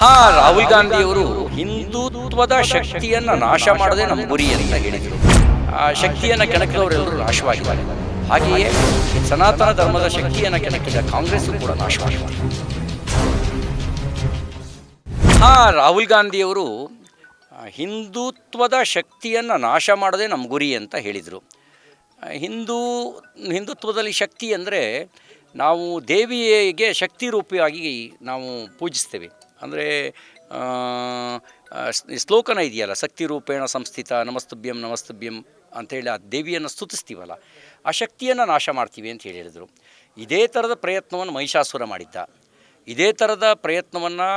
ಹಾ, ರಾಹುಲ್ ಗಾಂಧಿಯವರು ಹಿಂದುತ್ವದ ಶಕ್ತಿಯನ್ನ ನಾಶ ಮಾಡದೆ ನಮ್ಮ ಗುರಿ ಅಂತ ಹೇಳಿದರು. ಆ ಶಕ್ತಿಯನ್ನ ಕೆಣಕಿದವರೆಲ್ಲರೂ ನಾಶವಾಗಿದ್ದಾರೆ. ಹಾಗೆಯೇ ಸನಾತನ ಧರ್ಮದ ಶಕ್ತಿಯನ್ನ ಕೆಣಕಿದ ಕಾಂಗ್ರೆಸ್ ಕೂಡ ನಾಶವಾಗಿದೆ. ಹಾ, ರಾಹುಲ್ ಗಾಂಧಿಯವರು ಅವರು ಹಿಂದುತ್ವದ ಶಕ್ತಿಯನ್ನು ನಾಶ ಮಾಡದೆ ನಮ್ಮ ಗುರಿ ಅಂತ ಹೇಳಿದರು. ಹಿಂದೂ, ಹಿಂದುತ್ವದಲ್ಲಿ ಶಕ್ತಿ ಅಂದರೆ ನಾವು ದೇವಿಯಗೆ ಶಕ್ತಿ ರೂಪಿಯಾಗಿ ನಾವು ಪೂಜಿಸ್ತೇವೆ. ಅಂದರೆ ಶ್ಲೋಕನ ಇದೆಯಲ್ಲ ಶಕ್ತಿ ರೂಪೇಣ ಸಂಸ್ಥಿತ ನಮಸ್ತುಭ್ಯಂ ನಮಸ್ತುಭ್ಯಂ ಅಂಥೇಳಿ ಆ ದೇವಿಯನ್ನು ಸ್ತುತಿಸ್ತೀವಲ್ಲ, ಆ ಶಕ್ತಿಯನ್ನು ನಾಶ ಮಾಡ್ತೀವಿ ಅಂತ ಹೇಳಿದರು. ಇದೇ ಥರದ ಪ್ರಯತ್ನವನ್ನು ಮಹಿಷಾಸುರ ಮಾಡಿದ್ದ. ಇದೇ ಥರದ ಪ್ರಯತ್ನವನ್ನು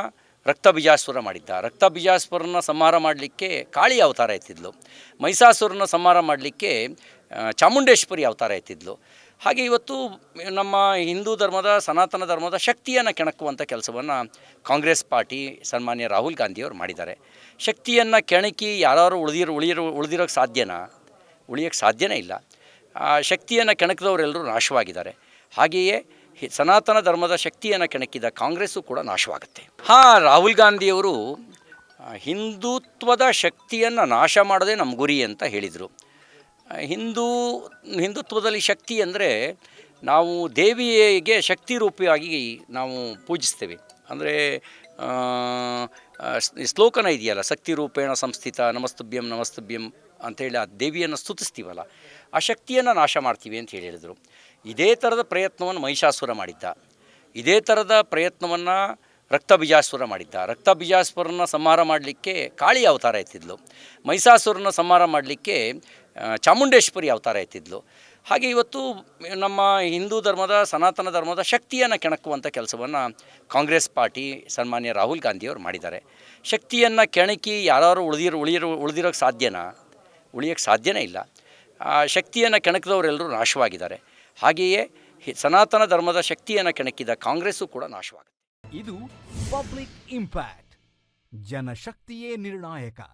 ರಕ್ತ ಬಿಜಾಸುರ ಮಾಡಿದ್ದ. ರಕ್ತ ಬೀಜಾಸುರನ ಸಂಹಾರ ಮಾಡಲಿಕ್ಕೆ ಕಾಳಿ ಅವತಾರ ಎತ್ತಿದ್ಲು. ಮಹಿಷಾಸುರನ ಸಂಹಾರ ಮಾಡಲಿಕ್ಕೆ ಚಾಮುಂಡೇಶ್ವರಿ ಅವತಾರ ಎತ್ತಿದ್ಲು. ಹಾಗೆ ಇವತ್ತು ನಮ್ಮ ಹಿಂದೂ ಧರ್ಮದ ಸನಾತನ ಧರ್ಮದ ಶಕ್ತಿಯನ್ನು ಕೆಣಕುವಂಥ ಕೆಲಸವನ್ನು ಕಾಂಗ್ರೆಸ್ ಪಾರ್ಟಿ ಸನ್ಮಾನ್ಯ ರಾಹುಲ್ ಗಾಂಧಿಯವರು ಮಾಡಿದ್ದಾರೆ. ಶಕ್ತಿಯನ್ನು ಕೆಣಕಿ ಯಾರು ಉಳಿದಿರೋ ಉಳಿದಿರೋ ಉಳಿದಿರೋಕ್ಕೆ ಸಾಧ್ಯನಾ? ಉಳಿಯೋಕ್ಕೆ ಸಾಧ್ಯನೇ ಇಲ್ಲ. ಶಕ್ತಿಯನ್ನು ಕೆಣಕಿದವರೆಲ್ಲರೂ ನಾಶವಾಗಿದ್ದಾರೆ. ಹಾಗೆಯೇ ಸನಾತನ ಧರ್ಮದ ಶಕ್ತಿಯನ್ನು ಕೆಣಕಿದ ಕಾಂಗ್ರೆಸ್ಸು ಕೂಡ ನಾಶವಾಗುತ್ತೆ. ಹಾಂ, ರಾಹುಲ್ ಗಾಂಧಿಯವರು ಹಿಂದುತ್ವದ ಶಕ್ತಿಯನ್ನು ನಾಶ ಮಾಡೋದೇ ನಮ್ಮ ಗುರಿ ಅಂತ ಹೇಳಿದರು. ಹಿಂದೂ ಹಿಂದುತ್ವದಲ್ಲಿ ಶಕ್ತಿ ಅಂದರೆ ನಾವು ದೇವಿಗೆ ಶಕ್ತಿ ರೂಪಿಯಾಗಿ ನಾವು ಪೂಜಿಸ್ತೇವೆ. ಅಂದರೆ ಶ್ಲೋಕನ ಇದೆಯಲ್ಲ, ಶಕ್ತಿ ರೂಪೇಣ ಸಂಸ್ಥಿತ ನಮಸ್ತುಭ್ಯಂ ನಮಸ್ತುಭ್ಯಂ ಅಂಥೇಳಿ ಆ ದೇವಿಯನ್ನು ಸ್ತುತಿಸ್ತೀವಲ್ಲ, ಆ ಶಕ್ತಿಯನ್ನು ನಾಶ ಮಾಡ್ತೀವಿ ಅಂತ ಹೇಳಿ ಹೇಳಿದರು. ಇದೇ ಥರದ ಪ್ರಯತ್ನವನ್ನು ಮಹಿಷಾಸುರ ಮಾಡಿದ್ದ. ಇದೇ ಥರದ ಪ್ರಯತ್ನವನ್ನು ರಕ್ತ ಬೀಜಾಸುರ ಮಾಡಿದ್ದ. ರಕ್ತ ಬೀಜಾಸುರನ ಸಂಹಾರ ಮಾಡಲಿಕ್ಕೆ ಕಾಳಿ ಅವತಾರ ಎತ್ತಿದ್ಲು. ಮಹಿಷಾಸುರನ ಸಂಹಾರ ಮಾಡಲಿಕ್ಕೆ ಚಾಮುಂಡೇಶ್ವರಿ ಅವತಾರ ಎತ್ತಿದ್ಲು. ಹಾಗೆ ಇವತ್ತು ನಮ್ಮ ಹಿಂದೂ ಧರ್ಮದ, ಸನಾತನ ಧರ್ಮದ ಶಕ್ತಿಯನ್ನು ಕೆಣಕುವಂಥ ಕೆಲಸವನ್ನು ಕಾಂಗ್ರೆಸ್ ಪಾರ್ಟಿ ಸನ್ಮಾನ್ಯ ರಾಹುಲ್ ಗಾಂಧಿಯವರು ಮಾಡಿದ್ದಾರೆ. ಶಕ್ತಿಯನ್ನು ಕೆಣಕಿ ಯಾರು ಉಳಿದಿರೋ ಉಳಿದಿರೋ ಉಳಿದಿರೋಕ್ಕೆ ಸಾಧ್ಯನಾ? ಉಳಿಯೋಕ್ಕೆ ಸಾಧ್ಯನೇ ಇಲ್ಲ. ಆ, ಶಕ್ತಿಯನ್ನು ಕೆಣಕಿದವರೆಲ್ಲರೂ ನಾಶವಾಗಿದ್ದಾರೆ. ಹಾಗೆಯೇ ಸನಾತನ ಧರ್ಮದ ಶಕ್ತಿಯನ್ನು ಕೆಣಕಿದ ಕಾಂಗ್ರೆಸ್ಸು ಕೂಡ ನಾಶವಾಗುತ್ತೆ ಇದು ಪಬ್ಲಿಕ್ ಇಂಪ್ಯಾಕ್ಟ್. ಜನಶಕ್ತಿಯೇ ನಿರ್ಣಾಯಕ.